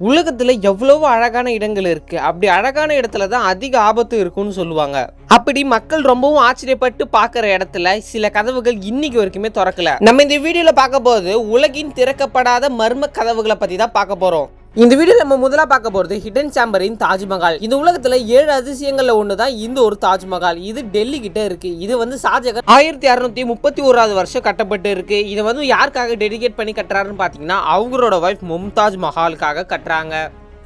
உலகத்துல எவ்வளவோ அழகான இடங்கள் இருக்கு. அப்படி அழகான இடத்துல தான் அதிக ஆபத்து இருக்கும்னு சொல்லுவாங்க. அப்படி மக்கள் ரொம்பவும் ஆச்சரியப்பட்டு பார்க்குற இடத்துல சில கதவுகள் இன்னைக்கு வரைக்குமே திறக்கல. நம்ம இந்த வீடியோல பார்க்க போது உலகின் திறக்கப்படாத மர்ம கதவுகளை பத்தி தான் பார்க்க போறோம். இந்த வீடியோ நம்ம முதலாக பார்க்க போறது ஹிடன் சாம்பரின் தாஜ்மஹால். இந்த உலகத்துல ஏழு அதிசயங்கள்ல ஒன்று தான் இந்த ஒரு தாஜ்மஹால். இது டெல்லி கிட்ட இருக்கு. இது வந்து ஷாஜகான் ஆயிரத்தி அறுநூத்தி முப்பத்தி ஓராவது வருஷம் கட்டப்பட்டு இருக்கு. இதை வந்து யாருக்காக டெடிகேட் பண்ணி கட்டுறாருன்னு பார்த்தீங்கன்னா அவங்களோட ஒய்ஃப் மும்தாஜ் மஹாலுக்காக கட்டுறாங்க.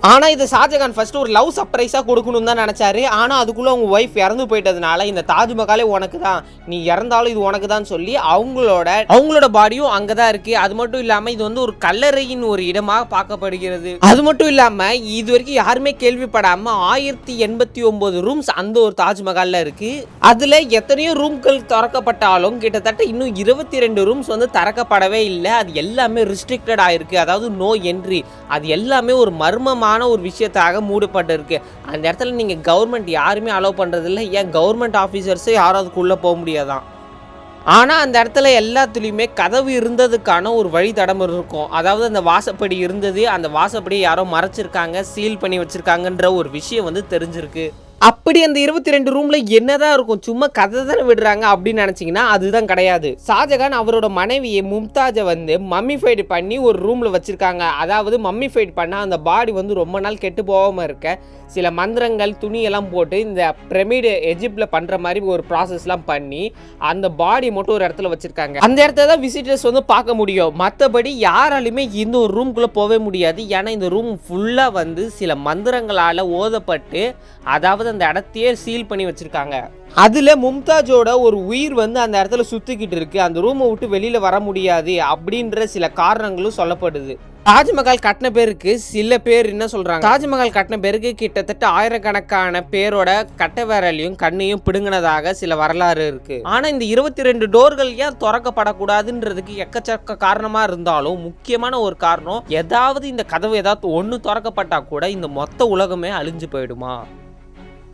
ஆனா இது ஷாஜகான் ஃபர்ஸ்ட் ஒரு லவ் சர்ப்ரைஸா கொடுக்கணும் தான் நினைச்சாரு. ஆனா அதுக்குள்ள அவங்க ஒய்ஃப் இறந்து போயிட்டதுனால இந்த தாஜ்மஹாலே உனக்கு தான் நீ இறந்தாலும் இது உனக்கு தான் சொல்லி அவங்களோட அவங்களோட பாடியும் அங்கதான் இருக்கு. அது மட்டும் இல்லாமல் இது வந்து ஒரு கல்லறையின் ஒரு இடமாக பார்க்கப்படுகிறது. அது மட்டும் இல்லாம இது வரைக்கும் யாருமே கேள்விப்படாம ஆயிரத்தி எண்பத்தி ஒம்பது ரூம்ஸ் அந்த ஒரு தாஜ்மஹாலில் இருக்கு. அதுல எத்தனையோ ரூம்கள் திறக்கப்பட்டாலும் கிட்டத்தட்ட இன்னும் இருபத்தி ரெண்டு ரூம்ஸ் வந்து திறக்கப்படவே இல்லை. அது எல்லாமே ரிஸ்ட்ரிக்டட் ஆயிருக்கு அதாவது நோ என்ட்ரி அது எல்லாமே ஒரு மர்மமான ஒரு விஷயத்தாக மூடப்பட்டிருக்கு. அந்த இடத்துல நீங்கள் கவர்மெண்ட் யாருமே அலோவ் பண்ணுறதில்ல இல்லை ஏன் கவர்மெண்ட் ஆஃபீஸர்ஸே யாரும் அதுக்குள்ளே போக முடியாதான் ஆனால் அந்த இடத்துல எல்லாத்துலேயுமே கதவு இருந்ததுக்கான ஒரு வழி இருக்கும். அதாவது அந்த வாசப்படி இருந்தது அந்த வாசப்படி யாரோ மறைச்சிருக்காங்க சீல் பண்ணி வச்சுருக்காங்கன்ற ஒரு விஷயம் வந்து தெரிஞ்சிருக்கு. அப்படி அந்த இருபத்தி ரெண்டு ரூம்ல என்னதான் இருக்கும்? சும்மா கதை தானே விடுறாங்க அப்படின்னு நினைச்சீங்கன்னா அதுதான் கிடையாது. ஷாஜகான் அவரோட மனைவியை மும்தாஜை வந்து மம்மிஃபைடு பண்ணி ஒரு ரூம்ல வச்சிருக்காங்க. அதாவது மம்மிஃபைடு பண்ணால் அந்த பாடி வந்து ரொம்ப நாள் கெட்டு போகாமல் இருக்க. சில மந்திரங்கள் துணியெல்லாம் போட்டு இந்த பிரமிடு எஜிப்டில் பண்ணுற மாதிரி ஒரு ப்ராசஸ்லாம் பண்ணி அந்த பாடி மட்டும் ஒரு இடத்துல வச்சுருக்காங்க. அந்த இடத்துல தான் விசிட்டர்ஸ் வந்து பார்க்க முடியும். மற்றபடி யாராலுமே இந்த ஒரு ரூம்குள்ளே போகவே முடியாது. ஏன்னா இந்த ரூம் ஃபுல்லாக வந்து சில மந்திரங்களால் ஓதப்பட்டு அதாவது அந்த இடத்தையே சீல் பண்ணி வச்சுருக்காங்க. அதுல மும்தாஜோட ஒரு உயிர் வந்து அந்த இடத்துல சுத்திக்கிட்டு இருக்கு. அந்த ரூமை விட்டு வெளியில வர முடியாது அப்படின்ற சில காரணங்களும் சொல்லப்படுது. தாஜ்மஹால் கட்டின பேருக்கு சில பேர் என்ன சொல்றாங்க? தாஜ்மஹால் கட்டின பேருக்கு கிட்டத்தட்ட ஆயிரக்கணக்கான பேரோட கட்ட விரலையும் கண்ணையும் பிடுங்கினதாக சில வரலாறு இருக்கு. ஆனா இந்த இருபத்தி ரெண்டு டோர்கள் ஏன் திறக்கப்படக்கூடாதுன்றதுக்கு எக்கச்சக்க காரணமா இருந்தாலும் முக்கியமான ஒரு காரணம் ஏதாவது இந்த கதவு ஏதாவது ஒன்று திறக்கப்பட்டா கூட இந்த மொத்த உலகமே அழிஞ்சு போயிடுமா?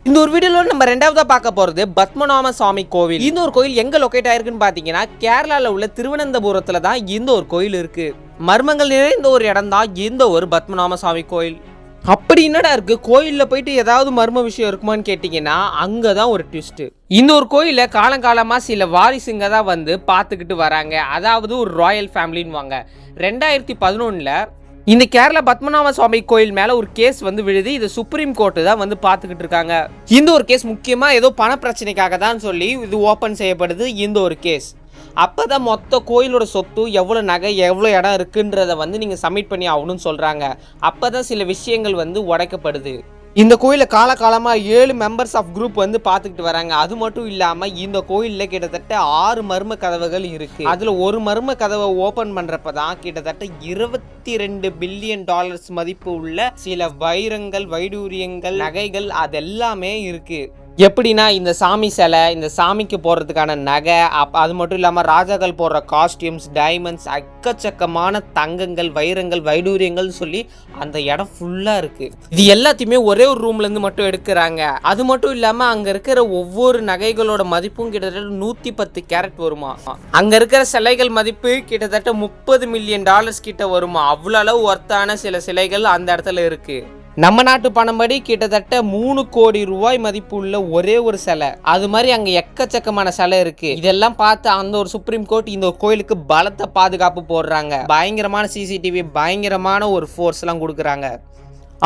இந்த ஒரு வீடியோவில் நம்ம ரெண்டாவதாக பார்க்க போகிறது பத்மநாம சுவாமி கோவில். இந்த ஒரு கோயில் எங்கே லொக்கேட் ஆயிருக்குன்னு பார்த்தீங்கன்னா கேரளாவில் உள்ள திருவனந்தபுரத்தில் தான் இந்த ஒரு கோயில் இருக்குது மர்மங்கள் நிறைந்த ஒரு இடம் தான் இந்த ஒரு பத்மநாம சுவாமி கோயில். அப்படி என்னடா இருக்குது கோயிலில் போயிட்டு ஏதாவது மர்ம விஷயம் இருக்குமான்னு கேட்டிங்கன்னா அங்கதான் ஒரு ட்விஸ்ட்டு இந்த ஒரு கோயிலில் காலங்காலமாக சில வாரிசுங்க தான் வந்து பார்த்துக்கிட்டு வராங்க. அதாவது ஒரு ராயல் ஃபேமிலின்னு வாங்க ரெண்டாயிரத்தி பதினொன்றில் இந்த கேரளா பத்மநாப சுவாமி கோயில் மேல ஒரு கேஸ் வந்து விழுது. இது சுப்ரீம் கோர்ட்டு தான் வந்து பார்த்துக்கிட்டு இருக்காங்க. இந்த ஒரு கேஸ் முக்கியமா ஏதோ பண பிரச்சனைக்காக தான் சொல்லி இது ஓபன் செய்யப்படுது இந்த ஒரு கேஸ் அப்போ தான் மொத்த கோயிலோட சொத்து எவ்வளோ நகை எவ்வளோ இடம் இருக்குன்றத வந்து நீங்கள் சப்மிட் பண்ணி ஆகணும்னு சொல்கிறாங்க அப்போ தான் சில விஷயங்கள் வந்து உடைக்கப்படுது. இந்த கோயிலில் காலகாலமாக ஏழு மெம்பர்ஸ் ஆஃப் குரூப் வந்து பார்த்துக்கிட்டு வராங்க. அது மட்டும் இல்லாமல் இந்த கோயிலில் கிட்டத்தட்ட ஆறு மர்ம கதவுகள் இருக்குது அதில் ஒரு மர்ம கதவை ஓப்பன் பண்ணுறப்ப தான் கிட்டத்தட்ட இருபத்தி ரெண்டு பில்லியன் டாலர்ஸ் மதிப்பு உள்ள சில வைரங்கள் வைடூரியங்கள் நகைகள் அதெல்லாமே இருக்குது எப்படின்னா இந்த சாமி சிலை இந்த சாமிக்கு போடுறதுக்கான நகை அப் அது மட்டும் இல்லாமல் ராஜாக்கள் போடுற காஸ்டியூம்ஸ் டைமண்ட்ஸ் எக்கச்சக்கமான தங்கங்கள் வைரங்கள் வைடூரியங்கள் சொல்லி அந்த இடம் ஃபுல்லாக இருக்குது இது எல்லாத்தையுமே ஒரே ஒரு ரூம்லேருந்து மட்டும் எடுக்கிறாங்க. அது மட்டும் இல்லாமல் அங்கே இருக்கிற ஒவ்வொரு நகைகளோட மதிப்பும் கிட்டத்தட்ட நூற்றி பத்து கேரட் வருமா? அங்கே இருக்கிற சிலைகள் மதிப்பு கிட்டத்தட்ட முப்பது மில்லியன் டாலர்ஸ் கிட்ட வருமா? அவ்வளோ அளவு ஒர்த்தான சில சிலைகள் அந்த இடத்துல இருக்குது நம்ம நாட்டு பணம்படி கிட்டத்தட்ட மூணு கோடி ரூபாய் மதிப்பு உள்ள ஒரே ஒரு சிலை. அது மாதிரி அங்க எக்கச்சக்கமான சிலை இருக்கு. இதெல்லாம் பார்த்து அந்த ஒரு சுப்ரீம் கோர்ட் இந்த கோயிலுக்கு பலத்த பாதுகாப்பு போடுறாங்க. பயங்கரமான சிசிடிவி பயங்கரமான ஒரு ஃபோர்ஸ் எல்லாம் கொடுக்குறாங்க.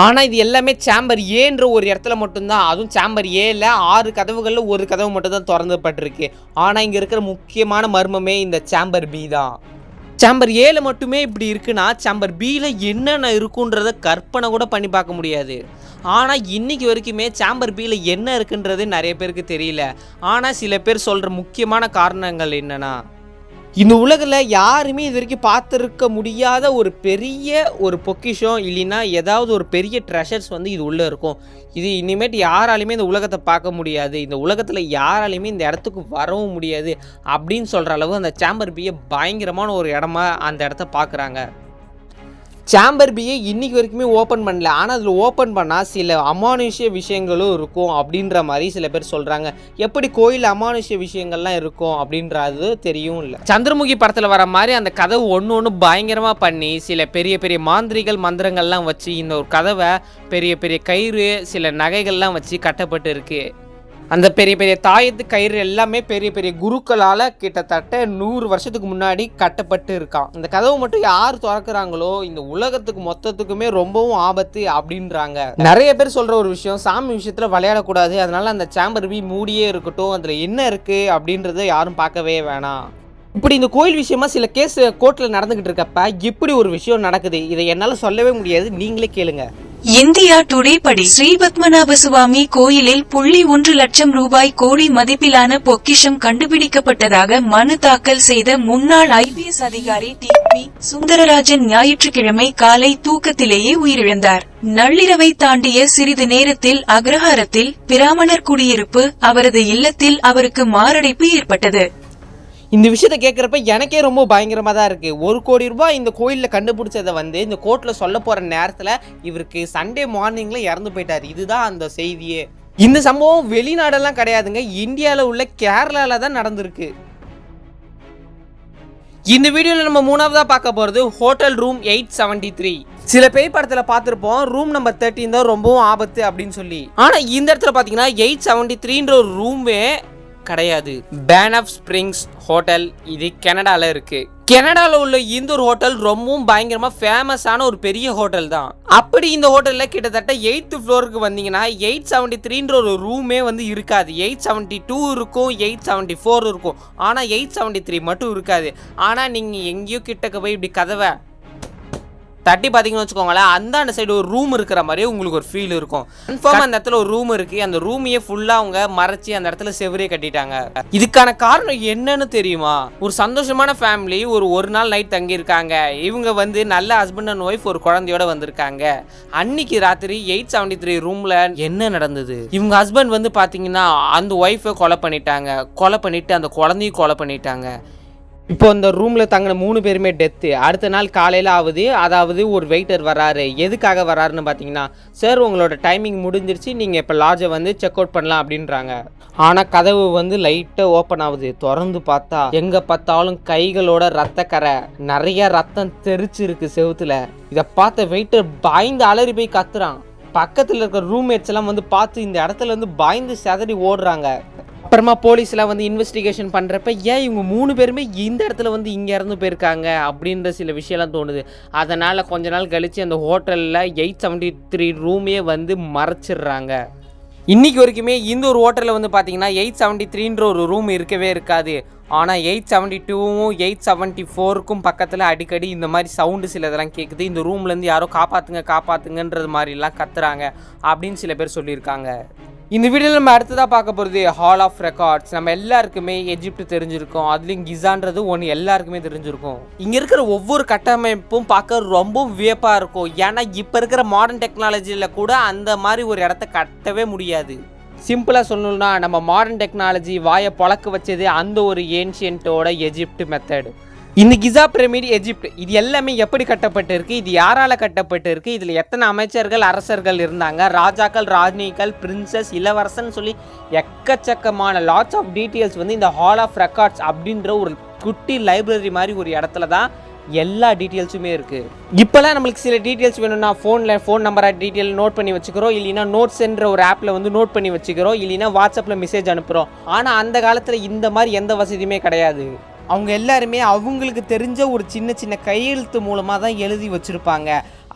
ஆனால் இது எல்லாமே சேம்பர் ஏன்ற ஒரு இடத்துல மட்டும்தான். அதுவும் சேம்பர் ஏல ஆறு கதவுகளில் ஒரு கதவு மட்டும்தான் திறந்துப்பட்டிருக்கு ஆனால் இங்கே இருக்கிற முக்கியமான மர்மமே இந்த சேம்பர் பி தான். சாம்பர் ஏழு மட்டுமே இப்படி இருக்குன்னா சாம்பர் பியில் என்னென்ன இருக்குன்றத கற்பனை கூட பண்ணி பார்க்க முடியாது. ஆனால் இன்றைக்கி வரைக்குமே சாம்பர் பியில் என்ன இருக்குன்றது நிறைய பேருக்கு தெரியல. ஆனால் சில பேர் சொல்கிற முக்கியமான காரணங்கள் என்னென்னா இந்த உலகில் யாருமே இது வரைக்கும் பார்த்துருக்க முடியாத ஒரு பெரிய ஒரு பொக்கிஷம் இல்லைன்னா ஏதாவது ஒரு பெரிய ட்ரெஷர்ஸ் வந்து இது உள்ளே இருக்கும். இது இனிமேட்டு யாராலையுமே இந்த உலகத்தை பார்க்க முடியாது. இந்த உலகத்தில் யாராலையுமே இந்த இடத்துக்கு வரவும் முடியாது. அப்படின்னு சொல்கிற அளவு அந்த சாம்பர் பியை பயங்கரமான ஒரு இடமா அந்த இடத்த பார்க்குறாங்க. சாம்பர் பியை இன்றைக்கி வரைக்குமே ஓப்பன் பண்ணல. ஆனால் அதில் ஓப்பன் பண்ணால் சில அமானுஷ்ய விஷயங்களும் இருக்கும் அப்படின்ற மாதிரி சில பேர் சொல்கிறாங்க எப்படி கோயில் அமானுஷ்ய விஷயங்கள்லாம் இருக்கும் அப்படின்றது தெரியும் இல்லை. சந்திரமுகி படத்தில் வர மாதிரி அந்த கதவு ஒன்று ஒன்று பயங்கரமாக பண்ணி சில பெரிய பெரிய மாந்திரிகள் மந்திரங்கள்லாம் வச்சு இந்த ஒரு கதவை பெரிய பெரிய கயிறு சில நகைகள்லாம் வச்சு கட்டப்பட்டு இருக்குது அந்த பெரிய பெரிய தாயத்து கயிறு எல்லாமே பெரிய பெரிய குருக்களால் கிட்டத்தட்ட நூறு வருஷத்துக்கு முன்னாடி கட்டப்பட்டு இருக்கான் இந்த கதவு மட்டும் யார் திறக்கிறாங்களோ இந்த உலகத்துக்கு மொத்தத்துக்குமே ரொம்பவும் ஆபத்து அப்படின்றாங்க. நிறைய பேர் சொல்ற ஒரு விஷயம் சாமி விஷயத்துல விளையாடக்கூடாது அதனால அந்த சாம்பர் பி மூடியே இருக்கட்டும் அதுல என்ன இருக்கு அப்படின்றத யாரும் பார்க்கவே வேணாம். இப்படி இந்த கோயில் விஷயமா சில கேஸ் கோர்ட்டில் நடந்துகிட்டு இருக்கப்ப இப்படி ஒரு விஷயம் நடக்குது. இதை என்னால் சொல்லவே முடியாது. நீங்களே கேளுங்க. இந்தியா டுடே படி ஸ்ரீபத்மநாப சுவாமி கோயிலில் புள்ளி ஒன்று லட்சம் ரூபாய் கோடி மதிப்பிலான பொக்கிஷம் கண்டுபிடிக்கப்பட்டதாக மனு தாக்கல் செய்த முன்னாள் ஐபிஎஸ் அதிகாரி டி பி சுந்தரராஜன் ஞாயிற்றுக்கிழமை காலை தூக்கத்திலேயே உயிரிழந்தார். நள்ளிரவை தாண்டிய சிறிது நேரத்தில் அக்ரஹாரத்தில் பிராமணர் குடியிருப்பு அவரது இல்லத்தில் அவருக்கு மாரடைப்பு ஏற்பட்டது. இந்த விஷயத்த கேட்குறப்ப எனக்கே ரொம்ப பயங்கரமாக தான் இருக்குது ஒரு கோடி ரூபாய் இந்த கோயிலில் கண்டுபிடிச்சதை வந்து இந்த கோர்ட்டில் சொல்ல போகிற நேரத்தில் இவருக்கு சண்டே மார்னிங்கில் இறந்து போயிட்டார். இதுதான் அந்த செய்தியே. இந்த சம்பவம் வெளிநாடெல்லாம் கிடையாதுங்க. இந்தியாவில் உள்ள கேரளாவில் தான் நடந்திருக்கு. இந்த வீடியோவில் நம்ம மூணாவதாக பார்க்க போகிறது hotel room eight seventy three சில பேய் படத்தில் பார்த்துருப்போம். ரூம் நம்பர் தேர்ட்டின் தான் ரொம்பவும் ஆபத்து அப்படின்னு சொல்லி. ஆனால் இந்த இடத்துல பார்த்தீங்கன்னா எயிட் செவன்டி த்ரீன்ற ஒரு ரூமே கிடையாது. பேன் ஆஃப் ஸ்ப்ரிங்ஸ் ஹோட்டல் இது கனடால இருக்கு. கனடால உள்ள இந்த ஒரு ஹோட்டல் ரொம்பவும் பயங்கரமா ஃபேமஸான ஒரு பெரிய ஹோட்டல் தான். அப்படி இந்த ஹோட்டல்ல கிட்டத்தட்ட எயித்து ஃப்ளோருக்கு வந்தீங்கன்னா எயிட் செவன்டி த்ரீன்ற ஒரு ரூமே வந்து இருக்காது. எயிட் செவன்டி டூ இருக்கும் எயிட் செவன்டி ஃபோர் இருக்கும். ஆனால் எயிட் செவன்டி த்ரீ மட்டும் இருக்காது. ஆனால் நீங்கள் எங்கேயோ கிட்டக்க போய் இப்படி கதவை தட்டி பார்த்தீங்கன்னு வச்சுக்கோங்களேன் அந்த சைடு ஒரு ரூம் இருக்கிற மாதிரியே உங்களுக்கு ஒரு ஃபீல் இருக்கும். கன்ஃபார்ம் அந்த இடத்துல ஒரு ரூம் இருக்கு. அந்த ரூமையே ஃபுல்லாக அவங்க மறைச்சி அந்த இடத்துல செவரே கட்டிட்டாங்க. இதுக்கான காரணம் என்னன்னு தெரியுமா? ஒரு சந்தோஷமான ஃபேமிலி ஒரு ஒரு நாள் நைட் தங்கி இருக்காங்க இவங்க வந்து நல்ல ஹஸ்பண்ட் அண்ட் ஒய்ஃப் ஒரு குழந்தையோட வந்திருக்காங்க. அன்னைக்கு ராத்திரி எயிட் செவன்டி த்ரீ ரூம்ல என்ன நடந்தது? இவங்க ஹஸ்பண்ட் வந்து பார்த்தீங்கன்னா அந்த ஒய்ஃபை கொலை பண்ணிட்டாங்க. கொலை பண்ணிட்டு அந்த குழந்தையும் கொலை பண்ணிட்டாங்க. இப்போ இந்த ரூமில் தங்கின மூணு பேருமே டெத்து அடுத்த நாள் காலையில் ஆகுது அதாவது ஒரு வெயிட்டர் வராரு. எதுக்காக வராருன்னு பார்த்தீங்கன்னா சார் உங்களோட டைமிங் முடிஞ்சிருச்சு. நீங்கள் இப்போ லாட்ஜை வந்து செக் அவுட் பண்ணலாம் அப்படின்றாங்க. ஆனால் கதவு வந்து லைட்டாக ஓப்பன் ஆகுது. திறந்து பார்த்தா எங்கே பார்த்தாலும் கைகளோட ரத்தக்கரை நிறைய ரத்தம் தெரிச்சிருக்கு செவுத்துல. இதை பார்த்த வெயிட்டர் பாய்ந்து அலறி போய் கத்துறான். பக்கத்தில் இருக்கிற ரூம்மேட்ஸ் எல்லாம் வந்து பார்த்து இந்த இடத்துல வந்து பயந்து செதறி ஓடுறாங்க. அப்புறமா போலீஸ்லாம் வந்து இன்வெஸ்டிகேஷன் பண்ணுறப்ப ஏன் இவங்க மூணு பேருமே இந்த இடத்துல வந்து இங்கே இறந்து போயிருக்காங்க அப்படின்ற சில விஷயம்லாம் தோணுது. அதனால் கொஞ்ச நாள் கழித்து அந்த ஹோட்டலில் எயிட் செவன்ட்டி த்ரீ ரூமே வந்து மறைச்சிடுறாங்க. இன்றைக்கி வரைக்குமே இந்த ஒரு ஹோட்டலில் வந்து பார்த்தீங்கன்னா எயிட் செவன்ட்டி த்ரீன்ற ஒரு ரூம் இருக்கவே இருக்காது. ஆனால் எயிட் செவன்ட்டி டூவும் எயிட் செவன்ட்டி ஃபோருக்கும் பக்கத்தில் அடிக்கடி இந்த மாதிரி சவுண்டு சில இதெல்லாம் கேட்குது இந்த ரூம்லேருந்து யாரோ காப்பாற்றுங்க காப்பாற்றுங்கன்றது மாதிரிலாம் கத்துறாங்க அப்படின்னு சில பேர் சொல்லியிருக்காங்க. இந்த வீடியோவில் நம்ம அடுத்ததாக பார்க்க போகிறது ஹால் ஆஃப் ரெக்கார்ட்ஸ் நம்ம எல்லாருக்குமே எஜிப்ட் தெரிஞ்சிருக்கோம். அதுலேயும் கிசான்றது ஒன்று எல்லாருக்குமே தெரிஞ்சிருக்கும். இங்கே இருக்கிற ஒவ்வொரு கட்டமைப்பும் பார்க்க ரொம்ப வியப்பாக இருக்கும். ஏன்னா இப்போ இருக்கிற மாடர்ன் டெக்னாலஜியில் கூட அந்த மாதிரி ஒரு இடத்த கட்டவே முடியாது. சிம்பிளாக சொல்லணும்னா நம்ம மாடர்ன் டெக்னாலஜி வாயை பொழக்க வச்சது அந்த ஒரு ஏன்ஷியன்ட்டோட எஜிப்ட் மெத்தடு இந்த கிசா பிரமிட் எஜிப்ட் இது எல்லாமே எப்படி கட்டப்பட்டிருக்கு? இது யாரால கட்டப்பட்டிருக்கு? இதில் எத்தனை அமைச்சர்கள் அரசர்கள் இருந்தாங்க? ராஜாக்கள் ராஜினிகள் பிரின்சஸ் இளவரசன் சொல்லி எக்கச்சக்கமான லாட்ஸ் ஆஃப் டீட்டெயில்ஸ் வந்து இந்த ஹால் ஆஃப் ரெக்கார்ட்ஸ் அப்படின்ற ஒரு குட்டி லைப்ரரி மாதிரி ஒரு இடத்துல தான் எல்லா டீட்டெயில்ஸுமே இருக்குது இப்போலாம் நம்மளுக்கு சில டீட்டெயில்ஸ் வேணும்னா ஃபோனில் ஃபோன் நம்பரை டீட்டெயில் நோட் பண்ணி வச்சுக்கிறோம். இல்லைன்னா நோட்ஸ்ன்ற ஒரு ஆப்பில் வந்து நோட் பண்ணி வச்சுக்கிறோம். இல்லைனா வாட்ஸ்அப்பில் மெசேஜ் அனுப்புகிறோம் ஆனால் அந்த காலத்தில் இந்த மாதிரி எந்த வசதியுமே கிடையாது. அவங்க எல்லாருமே அவங்களுக்கு தெரிஞ்ச ஒரு சின்ன சின்ன கையெழுத்து மூலமாக தான் எழுதி வச்சுருப்பாங்க.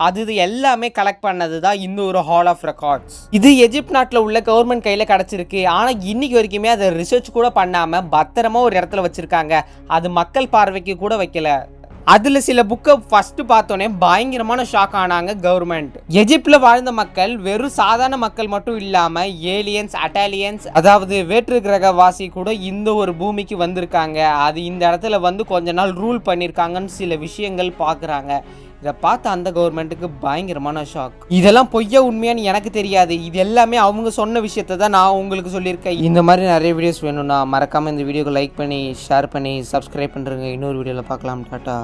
அது இது எல்லாமே கலெக்ட் பண்ணது தான் இந்த ஒரு ஹால் ஆஃப் ரெக்கார்ட்ஸ் இது எஜிப்ட் நாட்டில் உள்ள கவர்மெண்ட் கையில் கிடச்சிருக்கு. ஆனால் இன்னைக்கு வரைக்குமே அதை ரிசர்ச் கூட பண்ணாமல் பத்திரமா ஒரு இடத்துல வச்சுருக்காங்க. அது மக்கள் பார்வைக்கு கூட வைக்கல. அதில் சில புக்கை ஃபஸ்ட்டு பார்த்தோன்னே பயங்கரமான ஷாக் ஆனாங்க கவர்மெண்ட் எஜிப்டில் வாழ்ந்த மக்கள் வெறும் சாதாரண மக்கள் மட்டும் இல்லாமல் ஏலியன்ஸ் அட்டாலியன்ஸ் அதாவது வேற்று கிரக வாசி கூட இந்த ஒரு பூமிக்கு வந்திருக்காங்க. அது இந்த இடத்துல வந்து கொஞ்ச நாள் ரூல் பண்ணியிருக்காங்கன்னு சில விஷயங்கள் பார்க்குறாங்க இதை பார்த்த அந்த கவர்மெண்ட்டுக்கு பயங்கரமான ஷாக் இதெல்லாம் பொய்யா உண்மையான்னு எனக்கு தெரியாது. இது எல்லாமே அவங்க சொன்ன விஷயத்தை தான் நான் உங்களுக்கு சொல்லியிருக்கேன். இந்த மாதிரி நிறைய வீடியோஸ் வேணும்னா மறக்காமல் இந்த வீடியோக்கு லைக் பண்ணி ஷேர் பண்ணி சப்ஸ்கிரைப் பண்ணுறேங்க இன்னொரு வீடியோவில் பார்க்கலாம். டாட்டா.